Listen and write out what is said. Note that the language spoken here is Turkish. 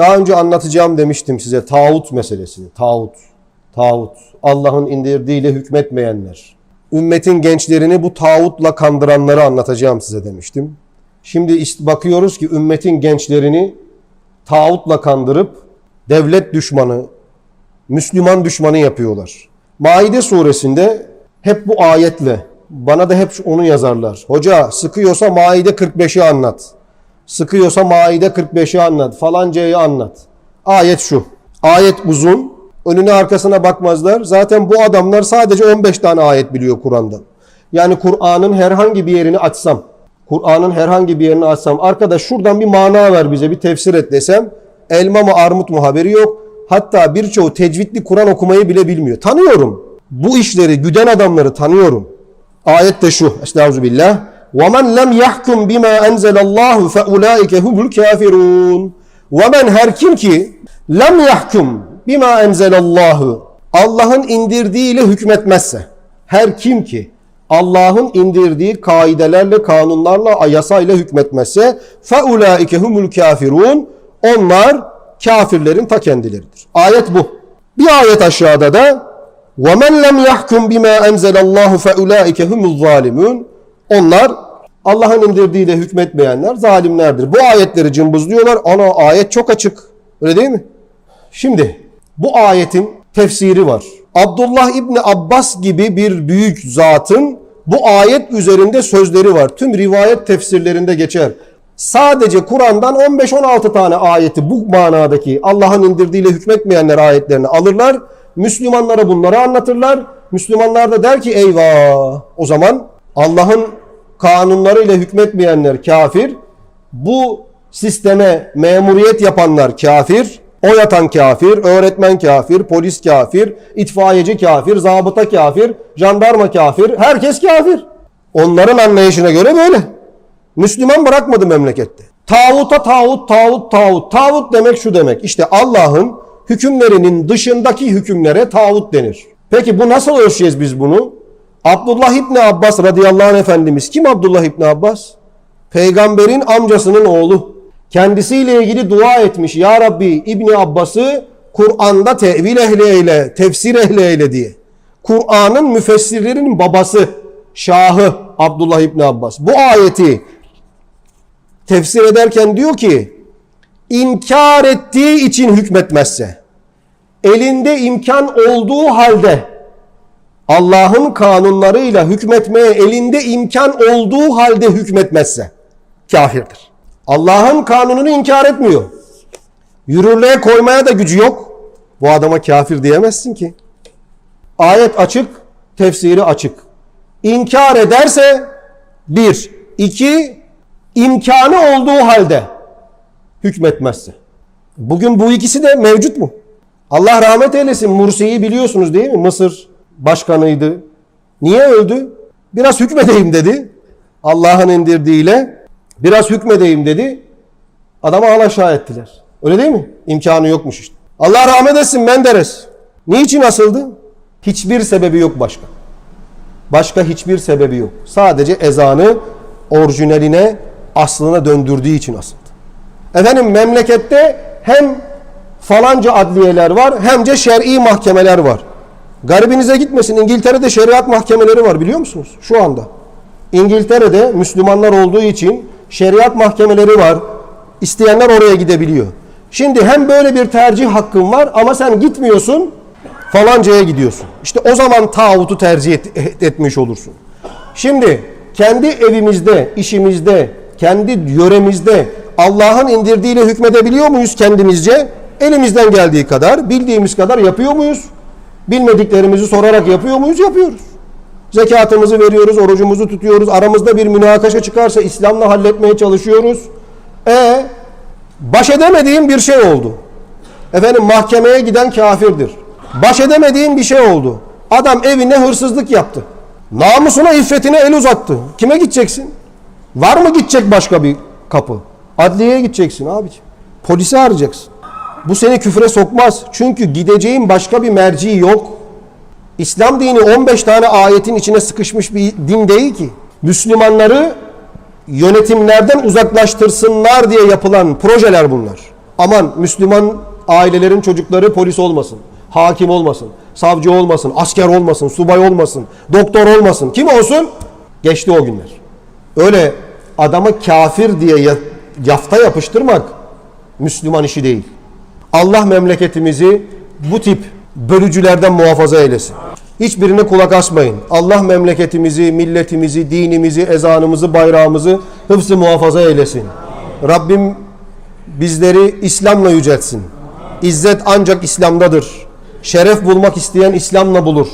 Daha önce anlatacağım demiştim size tağut meselesini. Tağut. Tağut. Allah'ın indirdiğiyle hükmetmeyenler. Ümmetin gençlerini bu tağutla kandıranları anlatacağım size demiştim. Şimdi bakıyoruz ki ümmetin gençlerini tağutla kandırıp devlet düşmanı, Müslüman düşmanı yapıyorlar. Maide suresinde hep bu ayetle bana da hep onu yazarlar. Hoca sıkıyorsa Maide 45'i anlat. Sıkıyorsa Maide 45'i anlat. Falancayı anlat. Ayet şu. Ayet uzun. Önüne arkasına bakmazlar. Zaten bu adamlar sadece 15 tane ayet biliyor Kur'an'dan. Yani Kur'an'ın herhangi bir yerini açsam, Kur'an'ın herhangi bir yerini açsam, arkadaş şuradan bir mana ver bize, bir tefsir et desem, elma mı armut mu haberi yok. Hatta birçoğu tecvidli Kur'an okumayı bile bilmiyor. Tanıyorum. Bu işleri güden adamları tanıyorum. Ayet de şu. Estağfirullah. وَمَنْ لَمْ يَحْكُمْ بِمَا أَنْزَلَ اللّٰهُ فَاُولَٰئِكَ هُمُ الْكَافِرُونَ وَمَنْ her kim ki lem yahkum bima enzelallahu Allah'ın indirdiğiyle hükmetmezse her kim ki Allah'ın indirdiği kaidelerle, kanunlarla, yasayla hükmetmezse فَاُولَٰئِكَ هُمُ الْكَافِرُونَ Onlar kafirlerin ta kendileridir. Ayet bu. Bir ayet aşağıda da وَمَنْ لَمْ يَحْكُمْ بِمَا أَنْزَلَ اللّٰهُ فَاُولَٰئِكَ هُمُ الظَّالِمُونَ onlar Allah'ın indirdiğiyle hükmetmeyenler zalimlerdir. Bu ayetleri cımbızlıyorlar. Ana ayet çok açık. Öyle değil mi? Şimdi bu ayetin tefsiri var. Abdullah İbni Abbas gibi bir büyük zatın bu ayet üzerinde sözleri var. Tüm rivayet tefsirlerinde geçer. Sadece Kur'an'dan 15-16 tane ayeti bu manadaki Allah'ın indirdiğiyle hükmetmeyenler ayetlerini alırlar. Müslümanlara bunları anlatırlar. Müslümanlar da der ki eyvah o zaman Allah'ın kanunlarıyla hükmetmeyenler kafir. Bu sisteme memuriyet yapanlar kafir. Oy atan kafir, öğretmen kafir, polis kafir, itfaiyeci kafir, zabıta kafir, jandarma kafir, herkes kafir. Onların anlayışına göre böyle. Müslüman bırakmadı memlekette. Tağuta tağut, tağut, tağut. Tağut demek şu demek. İşte Allah'ın hükümlerinin dışındaki hükümlere tağut denir. Peki bu nasıl ölçeceğiz biz bunu? Abdullah İbni Abbas radıyallahu anh efendimiz. Kim Abdullah İbni Abbas? Peygamberin amcasının oğlu. Kendisiyle ilgili dua etmiş. Ya Rabbi İbni Abbas'ı Kur'an'da tevil ehli eyle, tefsir ehli eyle diye. Kur'an'ın müfessirlerinin babası, şahı Abdullah İbni Abbas. Bu ayeti tefsir ederken diyor ki inkar ettiği için hükmetmezse elinde imkan olduğu halde Allah'ın kanunlarıyla hükmetmeye elinde imkan olduğu halde hükmetmezse kafirdir. Allah'ın kanununu inkar etmiyor. Yürürlüğe koymaya da gücü yok. Bu adama kafir diyemezsin ki. Ayet açık, tefsiri açık. İnkar ederse bir, iki, imkanı olduğu halde hükmetmezse. Bugün bu ikisi de mevcut mu? Allah rahmet eylesin Mursi'yi biliyorsunuz değil mi? Mısır başkanıydı. Niye öldü? Biraz hükmedeyim dedi. Allah'ın indirdiğiyle biraz hükmedeyim dedi. Adamı alaşağı ettiler. Öyle değil mi? İmkanı yokmuş işte. Allah rahmet etsin Menderes. Niçin asıldı? Hiçbir sebebi yok başka. Başka hiçbir sebebi yok. Sadece ezanı orijinaline, aslına döndürdüğü için asıldı. Efendim memlekette hem falanca adliyeler var hem de şer'i mahkemeler var. Garibinize gitmesin İngiltere'de şeriat mahkemeleri var biliyor musunuz? Şu anda. İngiltere'de Müslümanlar olduğu için şeriat mahkemeleri var. İsteyenler oraya gidebiliyor. Şimdi hem böyle bir tercih hakkın var ama sen gitmiyorsun falancaya gidiyorsun. İşte o zaman tağutu tercih et- et- etmiş olursun. Şimdi kendi evimizde, işimizde, kendi yöremizde Allah'ın indirdiğiyle hükmedebiliyor muyuz kendimizce? Elimizden geldiği kadar, bildiğimiz kadar yapıyor muyuz? Bilmediklerimizi sorarak yapıyor muyuz? Yapıyoruz. Zekatımızı veriyoruz, orucumuzu tutuyoruz. Aramızda bir münakaşa çıkarsa İslam'la halletmeye çalışıyoruz. E baş edemediğim bir şey oldu. Efendim mahkemeye giden kafirdir. Baş edemediğim bir şey oldu. Adam evine hırsızlık yaptı. Namusuna, iffetine el uzattı. Kime gideceksin? Var mı gidecek başka bir kapı? Adliyeye gideceksin abiciğim. Polisi arayacaksın. Bu seni küfre sokmaz. Çünkü gideceğin başka bir merci yok. İslam dini 15 tane ayetin içine sıkışmış bir din değil ki. Müslümanları yönetimlerden uzaklaştırsınlar diye yapılan projeler bunlar. Aman Müslüman ailelerin çocukları polis olmasın, hakim olmasın, savcı olmasın, asker olmasın, subay olmasın, doktor olmasın. Kim olsun? Geçti o günler. Öyle adamı kafir diye ya- yafta yapıştırmak Müslüman işi değil. Allah memleketimizi bu tip bölücülerden muhafaza eylesin. Hiçbirine kulak asmayın. Allah memleketimizi, milletimizi, dinimizi, ezanımızı, bayrağımızı hıfzı muhafaza eylesin. Rabbim bizleri İslam'la yüceltsin. İzzet ancak İslam'dadır. Şeref bulmak isteyen İslam'la bulur.